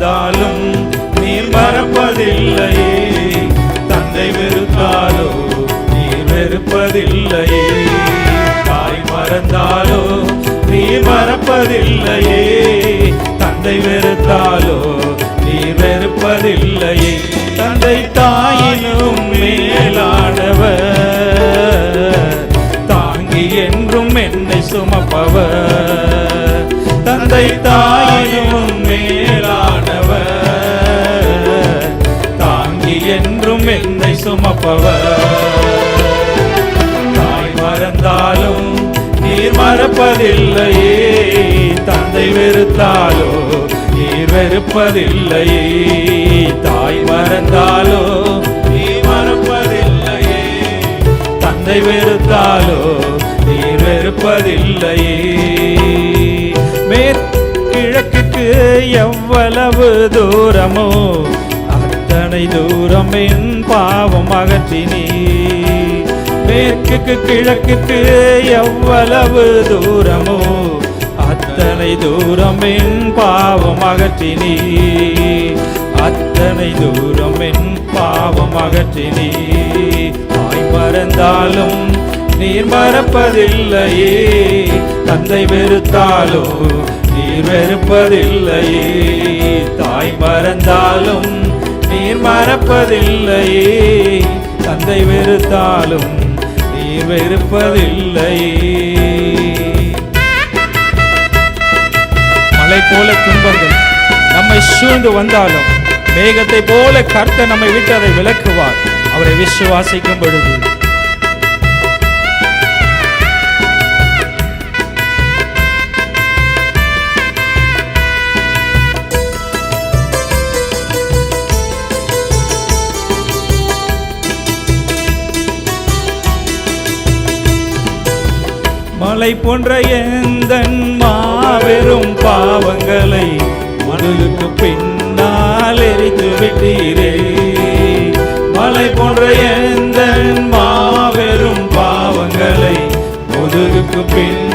வந்தாலும் நீர் மறப்பதில்லையே. தந்தை வெறுத்தாலோ நீர் வெறுப்பதில்லையே. தாய் மறந்தாலோ நீர் மறப்பதில்லையே. தந்தை வெறுத்தாலோ நீர் வெறுப்பதில்லையே. தந்தை தாயினும் மேலானவர். தாங்கி என்றும் என்னை சுமப்பவர். தந்தை தாயினும் மேலானவர் என்னை சுமப்பவர் தாய் மறந்தாலும் நீர் மறப்பதில்லையே தந்தை வெறுத்தாலோ நீர் வெறுப்பதில்லையே தாய் மறந்தாலோ நீர் மறப்பதில்லையே தந்தை வெறுத்தாலோ நீர் வெறுப்பதில்லையே மேற்கிழக்குக்கு எவ்வளவு தூரமோ என்னை தூரம் என் பாவம் அகற்றினீ. மேற்குக்கு கிழக்குக்கு எவ்வளவு தூரமோ அத்தனை தூரம் என் பாவம் அகற்றினீ. அத்தனை தூரம் என் பாவம் அகற்றினீ. தாய் மறந்தாலும் நீர் மறப்பதில்லையே தந்தை வெறுத்தாலோ நீர் வெறுப்பதில்லையே. தாய் மறந்தாலும் நீர் மறப்பதில்லையே தந்தை வெறுத்தாலும் நீர் வெறுப்பதில்லையே மலை போல துன்பங்கள் நம்மை சூழ்ந்து வந்தாலும் மேகத்தை போல கர்த்த நம்மை விட்டு அதை விளக்குவார் அவரை விசுவாசிக்கும் பொழுது மலை போன்ற எந்த மாபெரும் பாவங்களை மணலுக்கு பின்னால் எரித்து விட்டீரே. மலை போன்ற எந்த மாபெரும் பாவங்களை முதுகுக்கு பின்